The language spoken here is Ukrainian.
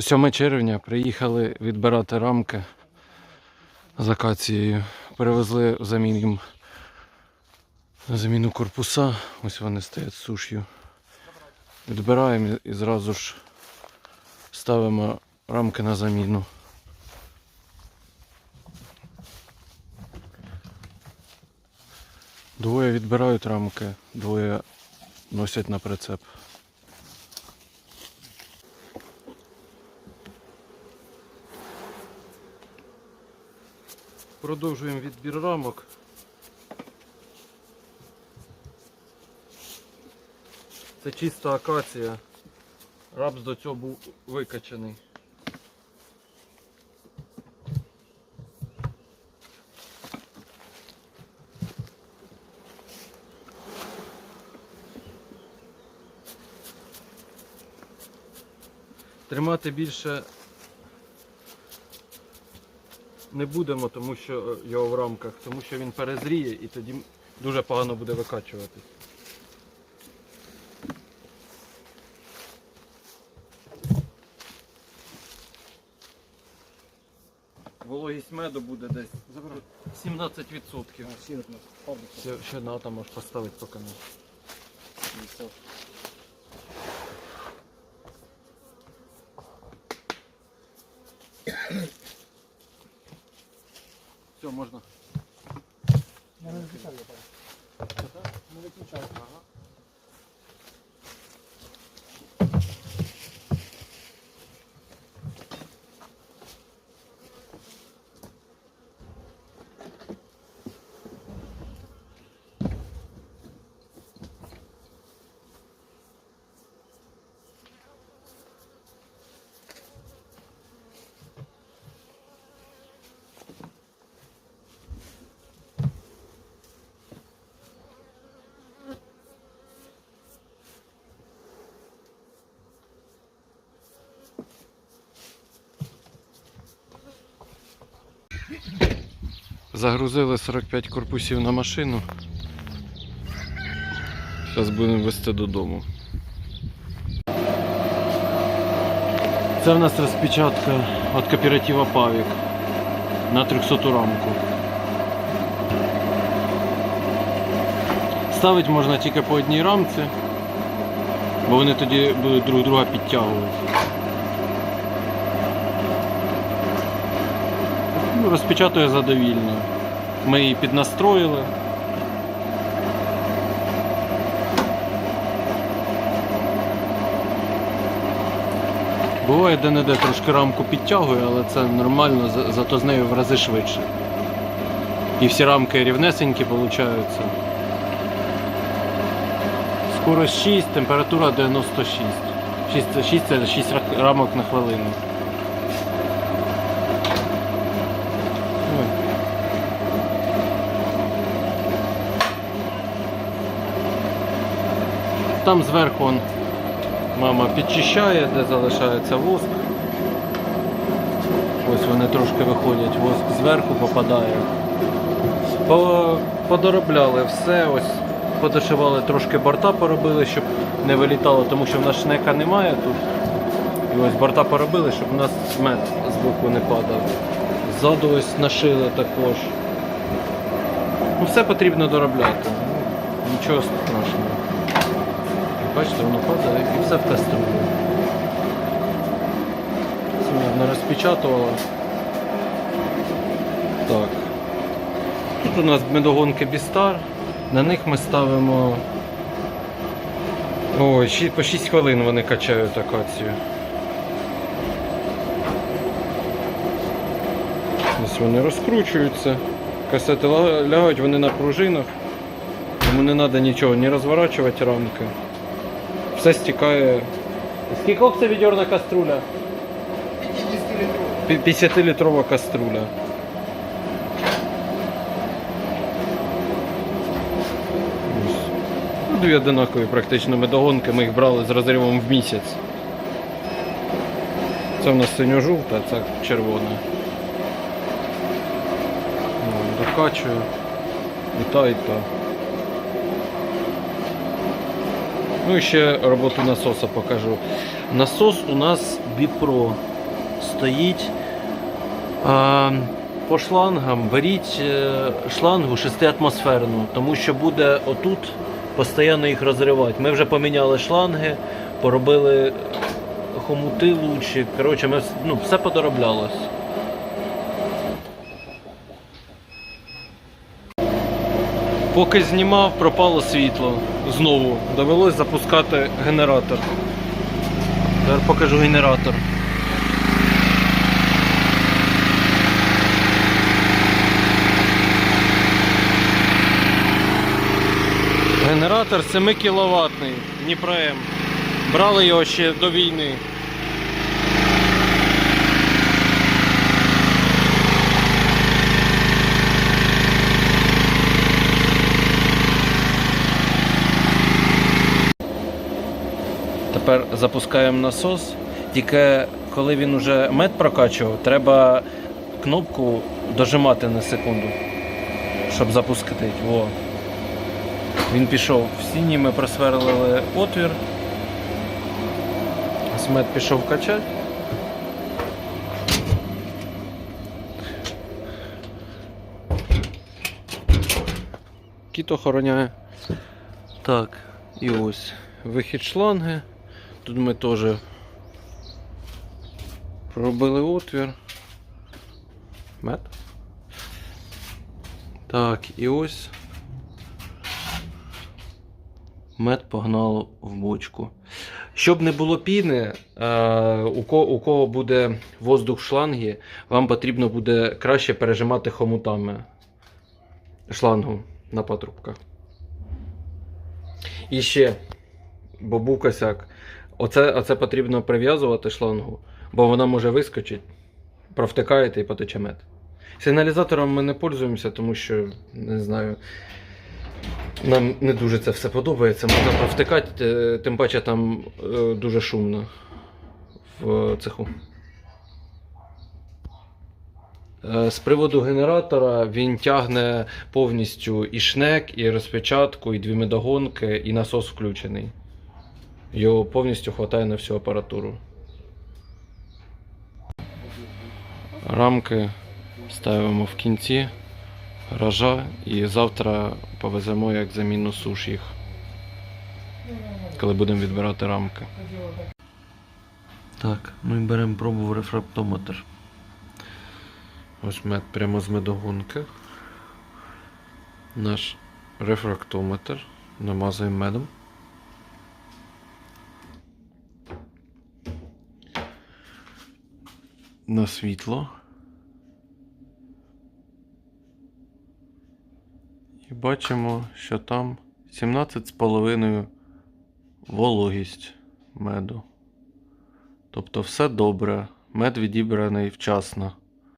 7 червня приїхали відбирати рамки з акацією. Перевезли в замін на заміну корпуса. Ось вони стоять суш'ю. Відбираємо і зразу ж ставимо рамки на заміну. Двоє відбирають рамки, двоє носять на прицеп. Продовжуємо відбір рамок. Це чиста акація. Рапс до цього був викачаний. Тримати більше не будемо, тому що е, його в рамках, тому що він перезріє і тоді дуже погано буде викачуватись. Вологість меду буде десь 17%. Ще, ще на там можеш поставити поки не. Все, можна. Я не виключаю, я пане. Не виключаю. Загрузили 45 корпусів на машину. Зараз будемо везти додому. Це в нас розпечатка від кооператива Павік на 300 рамку. Ставити можна тільки по одній рамці, бо вони тоді будуть друг друга підтягувати. Розпечатує задовільно. Ми її піднастроїли. Буває де-не-де трошки рамку підтягує, але це нормально, зато з нею в рази швидше. І всі рамки рівнесенькі получаються. Скорость 6, температура 96. 6, це- 6 6 рамок на хвилину. Там зверху он, мама підчищає, де залишається воск. Ось вони трошки виходять, воск зверху попадає. Подоробляли все, ось подошивали трошки борта поробили, щоб не вилітало, тому що в нас шнека немає тут. І ось борта поробили, щоб у нас мед з боку не падав. Ззаду ось нашили також. Ну, все потрібно доробляти. Нічого страшного. Бачите, воно падає і все в каструлю. Це не розпечатувала. Так. Тут у нас медогонки Бістар. На них ми ставимо. Ой, по 6 хвилин вони качають акацію. Ось вони розкручуються. Касети лягають, вони на пружинах. Тому не треба нічого, не розворачувати рамки. Все стікає. Скільки це відьорна каструля? 50-літрова каструля. Ну, Дві одинакові практично медогонки, ми їх брали з розривом в місяць. Це в нас синьо-жовта, а це червона. Докачую. І та, і та. Ну і ще роботу насоса покажу. Насос у нас Біпро стоїть. А, по шлангам беріть е, шлангу 6 атмосферну, тому що буде отут постійно їх розривати. Ми вже поміняли шланги, поробили хомути лучі. Коротше, ми, ну, все подороблялось. Поки знімав, пропало світло. Знову довелось запускати генератор. Зараз покажу генератор. Генератор 7 кВт, Дніпром. Брали його ще до війни. Тепер запускаємо насос. Тільки коли він уже мед прокачував, треба кнопку дожимати на секунду, щоб запустити. Во. Він пішов в стіні, ми просверлили отвір. Смет пішов качати. Кіт охороняє. Так, і ось вихід шланги. Тут ми теж пробили отвір. Мет. Так, і ось мед погнало в бочку. Щоб не було піни, е, у, кого, буде воздух в шлангі, вам потрібно буде краще пережимати хомутами шлангу на патрубках. І ще, бо був косяк. Оце, оце потрібно прив'язувати шлангу, бо вона може вискочити, провтикаєте і потече мед. Сигналізатором ми не пользуємося, тому що не знаю. Нам не дуже це все подобається. Можна провтикати, е, тим паче там е, дуже шумно в цеху. Е, З приводу генератора він тягне повністю і шнек, і розпечатку, і дві медогонки, і насос включений. Його повністю вистачає на всю апаратуру. Рамки ставимо в кінці гаража і завтра повеземо як заміну суш їх, коли будемо відбирати рамки. Так, і беремо пробу в рефрактометр. Ось мед прямо з медогонки. Наш рефрактометр. Намазуємо медом. На світло. І бачимо, що там 17,5 вологість меду. Тобто все добре, мед відібраний вчасно.